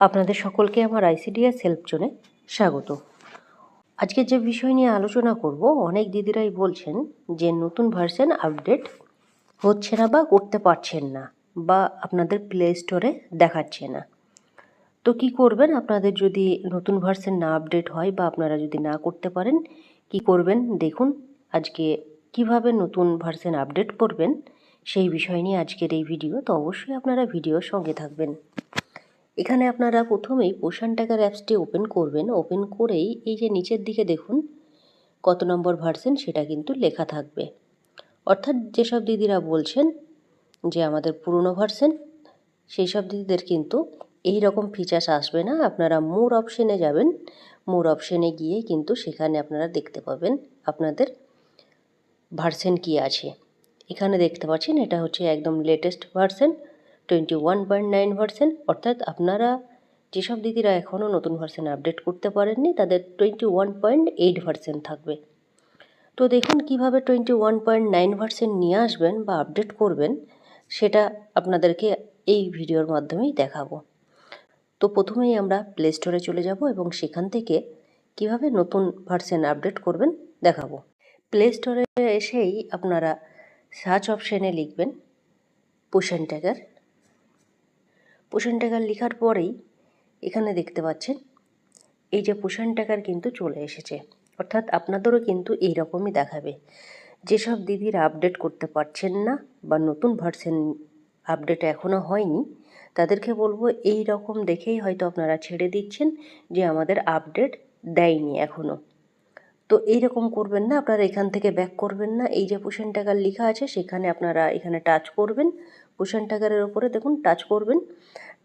আপনাদের সকলকে আমার আইসিডিএস হেল্প জোনে স্বাগত। আজকে যে বিষয় নিয়ে আলোচনা করব, অনেক দিদিরাই বলছেন যে নতুন ভার্সন আপডেট হচ্ছে না বা করতে পারছেন না বা আপনাদের প্লে স্টোরে দেখাচ্ছে না। তো কি করবেন? আপনাদের যদি নতুন ভার্সন না আপডেট হয় বা আপনারা যদি না করতে পারেন, কি করবেন? দেখুন, আজকে কীভাবে নতুন ভার্সন আপডেট করবেন সেই বিষয় নিয়ে আজকের এই ভিডিও। তো অবশ্যই আপনারা ভিডিওর সঙ্গে থাকবেন। এখানে আপনারা প্রথমেই পোষণ টাকার অ্যাপসটি ওপেন করবেন। ওপেন করেই এই যে নিচের দিকে দেখুন, কত নম্বর ভার্সন সেটা কিন্তু লেখা থাকবে। অর্থাৎ যেসব দিদিরা বলছেন যে আমাদের পুরনো ভার্সন সেই সব দিদিদের কিন্তু এই রকম ফিচার্স আসবে না। আপনারা মোর অপশনে যাবেন। মোর অপশনে গিয়ে কিন্তু সেখানে আপনারা দেখতে পাবেন আপনাদের ভার্সন কি আছে। এখানে দেখতে পাচ্ছেন এটা হচ্ছে একদম latest version twenty one point nine version অর্থাৎ আপনারা যেসব দিদিরা এখনও নতুন ভার্সেন আপডেট করতে পারেননি, তাদের twenty one point eight version থাকবে। তো দেখুন কীভাবে twenty one point nine version নিয়ে আসবেন বা আপডেট করবেন, সেটা আপনাদেরকে এই ভিডিওর মাধ্যমেই দেখাবো। তো প্রথমেই আমরা প্লে স্টোরে চলে যাব এবং সেখান থেকে কীভাবে নতুন ভার্সেন আপডেট করবেন দেখাবো। প্লে স্টোরে এসেই আপনারা সার্চ অপশানে লিখবেন পোষণ ট্যাগার পোষণ ট্যাগার লেখার পরেই এখানে দেখতে পাচ্ছেন, এই যে পোষণ ট্যাগার কিন্তু চলে এসেছে। অর্থাৎ আপনাদেরও কিন্তু এই রকমই দেখাবে। যেসব দিদিরা আপডেট করতে পারছেন না বা নতুন ভার্সন আপডেট এখনও হয়নি, তাদেরকে বলব এই রকম দেখেই হয়তো আপনারা ছেড়ে দিচ্ছেন যে আমাদের আপডেট দেয়নি এখনও তো এই রকম করবেন না, আপনারা এখান থেকে ব্যাক করবেন না। এই যে পোষণ টাকার লেখা আছে, সেখানে আপনারা এখানে টাচ করবেন। পোষণ টাকারের ওপরে দেখুন টাচ করবেন।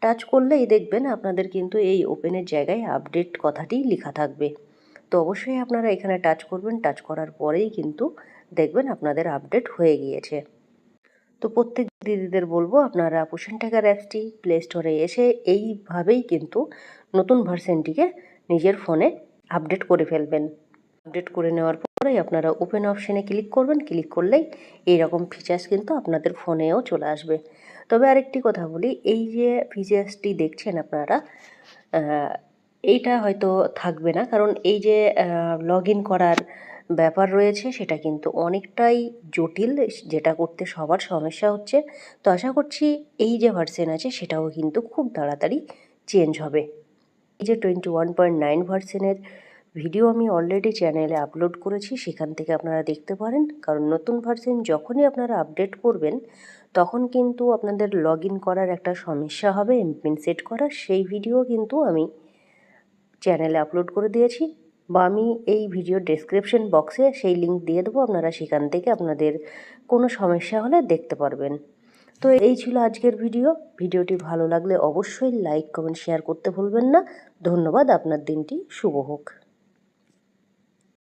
টাচ করলেই দেখবেন আপনাদের কিন্তু এই ওপেনের জায়গায় আপডেট কথাটি লেখা থাকবে। তো অবশ্যই আপনারা এখানে টাচ করবেন। টাচ করার পরেই কিন্তু দেখবেন আপনাদের আপডেট হয়ে গিয়েছে। তো প্রত্যেক দিদিদের বলব, আপনারা পোষণ টাকার অ্যাপসটি প্লে স্টোরে এসে এইভাবেই কিন্তু নতুন ভার্সনটিকে নিজের ফোনে আপডেট করে ফেলবেন। আপডেট করে নেওয়ার পরেই আপনারা ওপেন অপশানে ক্লিক করবেন। ক্লিক করলেই এই রকম ফিচার্স কিন্তু আপনাদের ফোনেও চলে আসবে। তবে আরেকটি কথা বলি, এই যে ফিচার্সটি দেখছেন আপনারা এইটা হয়তো থাকবে না। কারণ এই যে লগ করার ব্যাপার রয়েছে, সেটা কিন্তু অনেকটাই জটিল, যেটা করতে সবার সমস্যা হচ্ছে। তো আশা করছি এই যে ভার্সেন আছে, সেটাও কিন্তু খুব তাড়াতাড়ি চেঞ্জ হবে। এই যে টোয়েন্টি ওয়ান পয়েন্ট নাইন ভার্সেনের ভিডিও আমি অলরেডি চ্যানেলে আপলোড করেছি, সেখান থেকে আপনারা দেখতে পারেন। কারণ নতুন ভার্সন যখনই আপনারা আপডেট করবেন, তখন কিন্তু আপনাদের লগ করার একটা সমস্যা হবে এমপিন সেট করার। সেই ভিডিও কিন্তু আমি চ্যানেলে আপলোড করে দিয়েছি বা আমি এই ভিডিও ডেসক্রিপশন বক্সে সেই লিঙ্ক দিয়ে দেবো, আপনারা সেখান থেকে আপনাদের কোনো সমস্যা হলে দেখতে পারবেন। তো এই ছিল আজকের ভিডিও ভিডিওটি ভালো লাগলে অবশ্যই লাইক কমেন্ট শেয়ার করতে ভুলবেন না। ধন্যবাদ, আপনার দিনটি শুভ হোক।